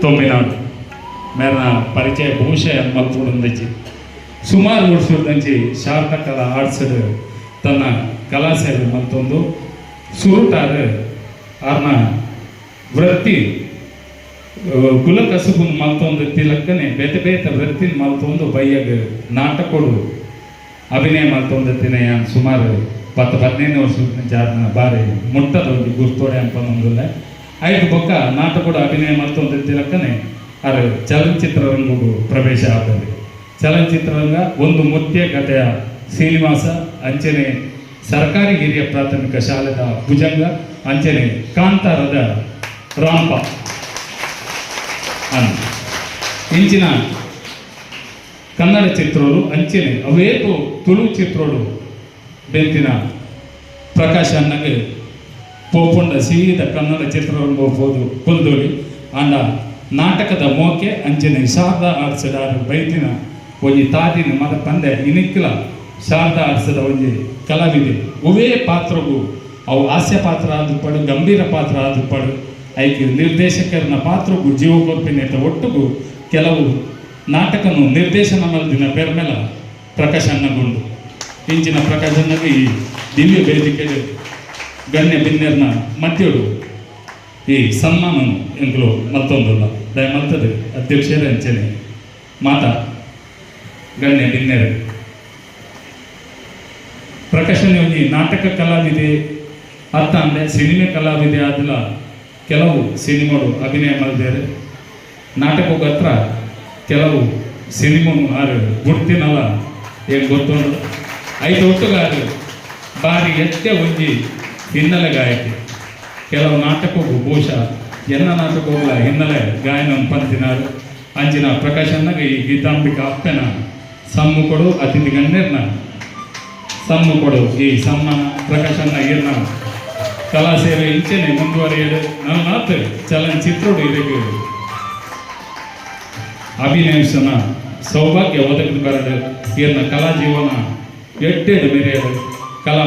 ತೊಂಬಿನಾಡು ಮೇರನ ಪರಿಚಯ ಬಹುಶಃ ಮಲ್ಪುಡಂದಚ್ಚಿ ಸುಮಾರು ವರ್ಷದಂಚಿ ಶಾರದಾ ಕಲಾ ಆರ್ಟ್ಸ್ ತನ್ನ ಕಲಾ ಸೇವೆ ಮತ್ತೊಂದು ಸುರುಟಾರ ಆರ್ನ ವೃತ್ತಿ ಕುಲ ಕಸುಬು ಮಲ್ತೊಂದು ತಿಲಕ್ಕನೆ ಬೇತೆ ಬೇತೆ ವೃತ್ತಿ ಮಲ್ತೊಂದು ಬೈಯಗ ನಾಟಕೊಡು ಅಭಿನಯ ಮತ್ತೊಂದು ತಿನೆಯ ಸುಮಾರು ಪತ್ತು ಹದಿನೈದು ವರ್ಷದ ಬಾರಿ ಮುಟ್ಟದ ಗುರ್ತೋಡೆ ಅಂತ ಅನ್ಪನ್ನೊಂದಿಲ್ಲ ಐದು ಬೊಕ್ಕ ಕೂಡ ಅಭಿನಯ ಮಲ್ತೊಂದು ತಿಲಕ್ಕನೆ ಅರ ಚಲನಚಿತ್ರರಂಗು ಪ್ರವೇಶ ಆದರೆ ಚಲನಚಿತ್ರರಂಗ ಒಂದು ಮುಖ್ಯ ಕಥೆಯ ಶ್ರೀನಿವಾಸ ಅಂಚನೆ ಸರ್ಕಾರಿ ಹಿರಿಯ ಪ್ರಾಥಮಿಕ ಶಾಲೆದ ಭುಜಂಗ ಅಂಚನೆ ಕಾಂತಾರದ ರಾಂಪ. ಇಂಚಿನ ಕನ್ನಡ ಚಿತ್ರರು ಅಂಚನೆ ಅವೇತು ತುಳು ಚಿತ್ರರು ಬೆಂತಿನ ಪ್ರಕಾಶ್ ಅನ್ನಗೆ ಪೋಪುಂಡ ಸೀದ ಕನ್ನಡ ಚಿತ್ರರಂಗ ಹೋದು ಕುಲ್ದೋಳಿ ಅಂಡ ನಾಟಕದ ಮೋಕೆ ಅಂಚನೆ ಶಾರದಾ ಆರ್ಸದ ಬೈತಿನ ಒಂಜಿ ತಾಟಿನ ಮರ ತಂದೆ ಇನಿಕ್ಕಿಲ ಶಾರದಾ ಆರ್ಸದ ಒಂಜಿ ಕಲಾವಿದೆ. ಉವೇ ಪಾತ್ರಗೂ ಅವು ಹಾಸ್ಯ ಪಾತ್ರ ಆದ್ರು ಪಡು, ಗಂಭೀರ ಪಾತ್ರ ಆದ್ರು ಪಡು. ಐಕೆ ನಿರ್ದೇಶಕರನ ಪಾತ್ರಗೂ ಜೀವ ಕೊರ್ಪಿನೇತ ಒಟ್ಟಿಗೂ ಕೆಲವು ನಾಟಕನು ನಿರ್ದೇಶನ ಮಲ್ದಿನ ಬೆರ್ಮೆಲ ಪ್ರಕಾಶ್ ಅನ್ನಗೊಂಡು ಇಂಚಿನ ಪ್ರಕಾಶ್ ಅನ್ನಗೆ ಈ ದಿವ್ಯ ವೇದಿಕೆಗೆ ಗಣ್ಯ ಬಿನ್ನೆರ್ನ ಮಧ್ಯಡು. ಈ ಸನ್ಮಾನನು ಎಂಕಲು ಮತ್ತೊಂದಲ್ಲ ದಯ ಮಲ್ತದೆ, ಅಧ್ಯಕ್ಷರೇ ಅಂಚನೆ. ಮಾತ ಗಣ್ಯ ಬಿನ್ನೆರ ಪ್ರಕಾಶನ ಒಂಜಿ ನಾಟಕ ಕಲಾವಿದೆ ಅರ್ಥ ಅಂದ್ರೆ ಸಿನಿಮೆ ಕಲಾವಿದೆ ಆದಲ ಕೆಲವು ಸಿನಿಮಾಡು ಅಭಿನಯ ಮಾಡಿದ್ದಾರೆ ನಾಟಕಕ್ಕೆ ಹತ್ರ ಕೆಲವು ಸಿನಿಮಾ ಆರು ಗುಡ್ತಿನಲ್ಲ ಏನು ಗೊತ್ತು ಐದು ಒಟ್ಟುಗಾರು ಬಾರಿ ಎತ್ತೆ ಒಂಜಿ ಹಿನ್ನೆಲೆ ಗಾಯಕಿ. ಕೆಲವು ನಾಟಕಕ್ಕೂ ಬಹುಶಃ ಎಲ್ಲ ನಾಟಕಗಳ ಹಿನ್ನೆಲೆ ಗಾಯನ ಪಂತಿನಾರು ಅಂಜಿನ ಪ್ರಕಾಶನ್ನಾಗ ಈ ಗೀತಾಂಬಿಕ ಅಪ್ಪನ ಸಮ್ಮುಕೊಡು ಅತಿಥಿ ಸಮ್ಮು ಕೊಡೋ ಈ ಸಮ್ಮನ ಪ್ರಕಾಶನ್ನ ಇರ್ನ ಕಲಾ ಸೇವೆ ಇಂಚೆನೆ ಮುಂದುವರಿಯಲು ನನ್ನ ಮಾತು ಚಲನಚಿತ್ರೋಡು ಇದಕ್ಕೆ ಅಭಿನಯಿಸನ ಸೌಭಾಗ್ಯ ಒದಗಿದು ಬರಲು ಇರ್ನ ಕಲಾ ಜೀವನ ಎಟ್ಟೆಡು ಮೆರೆಯದು. ಕಲಾ